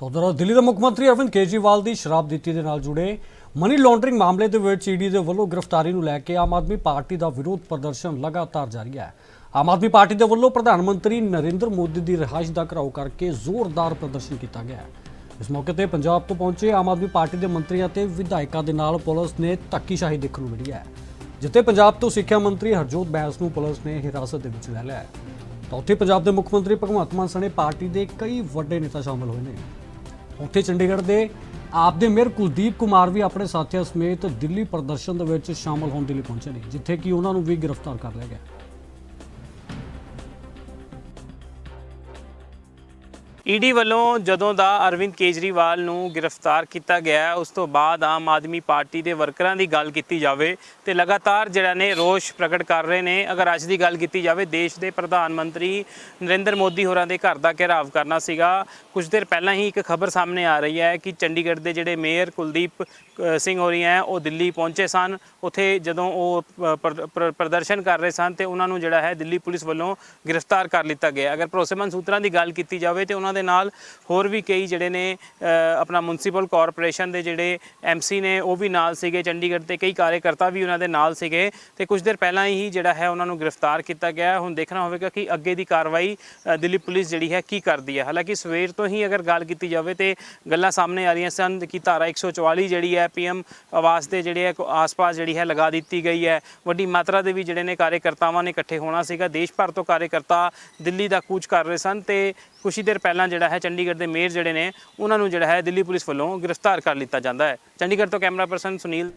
ਤਾਂ ਉਧਰ ਦਿੱਲੀ ਦੇ ਮੁੱਖ ਮੰਤਰੀ ਅਰਵਿੰਦ ਕੇਜਰੀਵਾਲ ਦੀ ਸ਼ਰਾਬ ਦਿੱਤੀ ਦੇ ਨਾਲ ਜੁੜੇ ਮਨੀ ਲਾਂਡਰਿੰਗ ਮਾਮਲੇ ਦੇ ਵਿੱਚ ਈਡੀ ਦੇ ਵੱਲੋਂ ਗ੍ਰਿਫਤਾਰੀ ਨੂੰ ਲੈ ਕੇ ਆਮ ਆਦਮੀ ਪਾਰਟੀ ਦਾ ਵਿਰੋਧ ਪ੍ਰਦਰਸ਼ਨ ਲਗਾਤਾਰ ਜਾਰੀ ਹੈ। ਆਮ ਆਦਮੀ ਪਾਰਟੀ ਦੇ ਵੱਲੋਂ ਪ੍ਰਧਾਨ ਮੰਤਰੀ ਨਰਿੰਦਰ ਮੋਦੀ ਦੀ ਰਿਹਾਇਸ਼ ਦਾ ਘਰਾਓ ਕਰਕੇ ਜ਼ੋਰਦਾਰ ਪ੍ਰਦਰਸ਼ਨ ਕੀਤਾ ਗਿਆ ਇਸ ਮੌਕੇ ਤੇ ਪੰਜਾਬ ਤੋਂ ਪਹੁੰਚੇ ਆਮ ਆਦਮੀ ਪਾਰਟੀ ਦੇ ਮੰਤਰੀਆਂ ਤੇ ਵਿਧਾਇਕਾਂ ਦੇ ਨਾਲ ਪੁਲਿਸ ਨੇ ਧੱਕੀਸ਼ਾਹੀ ਦੇਖਣ ਨੂੰ ਮਿਲੀ ਹੈ, ਜਿੱਥੇ ਪੰਜਾਬ ਤੋਂ ਸਿੱਖਿਆ ਮੰਤਰੀ ਹਰਜੋਤ ਬੈਂਸ ਨੂੰ ਪੁਲਿਸ ਨੇ ਹਿਰਾਸਤ ਦੇ ਵਿੱਚ ਲੈ ਲਿਆ ਹੈ। ਤਾਂ ਉੱਥੇ ਪੰਜਾਬ ਦੇ ਮੁੱਖ ਮੰਤਰੀ ਭਗਵੰਤ ਮਾਨ ਸਣੇ ਪਾਰਟੀ ਦੇ ਕਈ ਵੱਡੇ ਨੇਤਾ ਸ਼ਾਮਲ ਹੋਏ ਨੇ। ਉੱਥੇ ਚੰਡੀਗੜ੍ਹ ਦੇ ਆਪਦੇ ਮੇਅਰ ਕੁਲਦੀਪ ਕੁਮਾਰ ਵੀ ਆਪਣੇ ਸਾਥੀਆਂ ਸਮੇਤ ਦਿੱਲੀ ਪ੍ਰਦਰਸ਼ਨ ਦੇ ਵਿੱਚ ਸ਼ਾਮਲ ਹੋਣ ਦੇ ਲਈ ਪਹੁੰਚੇ ਨੇ, ਜਿੱਥੇ ਕਿ ਉਹਨਾਂ ਨੂੰ ਵੀ ਗ੍ਰਿਫਤਾਰ ਕਰ ਲਿਆ ਗਿਆ। ਈਡੀ ਵੱਲੋਂ ਜਦੋਂ ਦਾ ਅਰਵਿੰਦ ਕੇਜਰੀਵਾਲ ਨੂੰ ਗ੍ਰਿਫਤਾਰ ਕੀਤਾ ਗਿਆ ਉਸ ਤੋਂ ਬਾਅਦ ਆਮ ਆਦਮੀ ਪਾਰਟੀ ਦੇ ਵਰਕਰਾਂ ਦੀ ਗੱਲ ਕੀਤੀ ਜਾਵੇ ਤੇ ਲਗਾਤਾਰ ਜਿਹੜਾ ਨੇ ਰੋਸ਼ ਪ੍ਰਗਟ ਕਰ ਰਹੇ ਨੇ। ਅਗਰ ਅੱਜ ਦੀ ਗੱਲ ਕੀਤੀ ਜਾਵੇ ਦੇਸ਼ ਦੇ ਪ੍ਰਧਾਨ ਮੰਤਰੀ ਨਰਿੰਦਰ ਮੋਦੀ ਹੋਰਾਂ ਦੇ ਘਰ ਦਾ ਘਿਰਾਵ ਕਰਨਾ ਸੀਗਾ। ਕੁਝ ਦੇਰ ਪਹਿਲਾਂ ਹੀ ਇੱਕ ਖਬਰ ਸਾਹਮਣੇ ਆ ਰਹੀ ਹੈ ਕਿ ਚੰਡੀਗੜ੍ਹ ਦੇ ਜਿਹੜੇ ਮੇਅਰ ਕੁਲਦੀਪ ਅ, ਸਿੰਘ ਹੋਰੀ ਹੈ ਉਹ ਦਿੱਲੀ ਪਹੁੰਚੇ ਸਨ। ਉੱਥੇ ਜਦੋਂ ਉਹ ਪ੍ਰਦਰਸ਼ਨ ਕਰ ਰਹੇ ਸਨ ਤੇ ਉਹਨਾਂ ਨੂੰ ਜਿਹੜਾ ਹੈ ਦਿੱਲੀ ਪੁਲਿਸ ਵੱਲੋਂ ਗ੍ਰਿਫਤਾਰ ਕਰ ਲਿੱਤਾ ਗਿਆ। ਅਗਰ ਭਰੋਸੇਮੰਦ ਸੂਤਰਾਂ ਦੀ ਗੱਲ ਕੀਤੀ ਜਾਵੇ ਤੇ ਉਹਨਾਂ ਦੇ ਨਾਲ ਹੋਰ ਵੀ ਕਈ ਜਿਹੜੇ ਨੇ ਆਪਣਾ ਮਿਊਨਿਸਪਲ ਕਾਰਪੋਰੇਸ਼ਨ ਦੇ ਜਿਹੜੇ ਐਮਸੀ ਨੇ, ਉਹ ਵੀ ਨਾਲ ਸੀਗੇ। ਚੰਡੀਗੜ੍ਹ ਤੇ ਕਈ ਕਾਰਜਕਰਤਾ ਵੀ ਉਹਨਾਂ ਦੇ ਨਾਲ ਸੀਗੇ। ਤੇ ਕੁਝ ਦੇਰ ਪਹਿਲਾਂ ਹੀ ਜਿਹੜਾ ਹੈ ਉਹਨਾਂ ਨੂੰ ਗ੍ਰਿਫਤਾਰ ਕੀਤਾ ਗਿਆ ਹੁਣ ਦੇਖਣਾ ਹੋਵੇਗਾ ਕਿ ਅੱਗੇ ਦੀ ਕਾਰਵਾਈ ਦਿੱਲੀ ਪੁਲਿਸ ਜਿਹੜੀ ਹੈ ਕੀ ਕਰਦੀ ਹੈ। ਹਾਲਾਂਕਿ ਸਵੇਰ ਤੋਂ ਹੀ ਅਗਰ ਗੱਲ ਕੀਤੀ ਜਾਵੇ ਤੇ ਗੱਲਾਂ ਸਾਹਮਣੇ ਆ ਰਹੀਆਂ ਸਨ ਕਿ ਧਾਰਾ 144 ਜਿਹੜੀ ਹੈ ਪੀਐਮ ਆਵਾਸ ਦੇ ਜਿਹੜੇ ਹੈ ਆਸ-ਪਾਸ ਜਿਹੜੀ ਹੈ ਲਗਾ ਦਿੱਤੀ ਗਈ ਹੈ। ਵੱਡੀ ਮਾਤਰਾ ਦੇ ਵੀ ਜਿਹੜੇ ਨੇ ਕਾਰਜਕਰਤਾਵਾਂ ਨੇ ਇਕੱਠੇ ਹੋਣਾ ਸੀਗਾ। ਦੇਸ਼ ਭਰ ਤੋਂ ਕਾਰਜਕਰਤਾ ਦਿੱਲੀ ਦਾ ਕੂਚ ਕਰ ਰਹੇ ਸਨ ਤੇ ਕੁਛ ਹੀ ਦੇਰ ਪਹਿਲਾਂ ਪਹਿਲਾਂ ਜਿਹੜਾ ਹੈ ਚੰਡੀਗੜ੍ਹ ਦੇ ਮੇਅਰ ਜਿਹੜੇ ਨੇ, ਉਹਨਾਂ ਨੂੰ ਜਿਹੜਾ ਹੈ ਦਿੱਲੀ ਪੁਲਿਸ ਵੱਲੋਂ ਗ੍ਰਿਫਤਾਰ ਕਰ ਲਿੱਤਾ ਜਾਂਦਾ ਹੈ। ਚੰਡੀਗੜ੍ਹ ਤੋਂ ਕੈਮਰਾ ਪਰਸਨ ਸੁਨੀਲ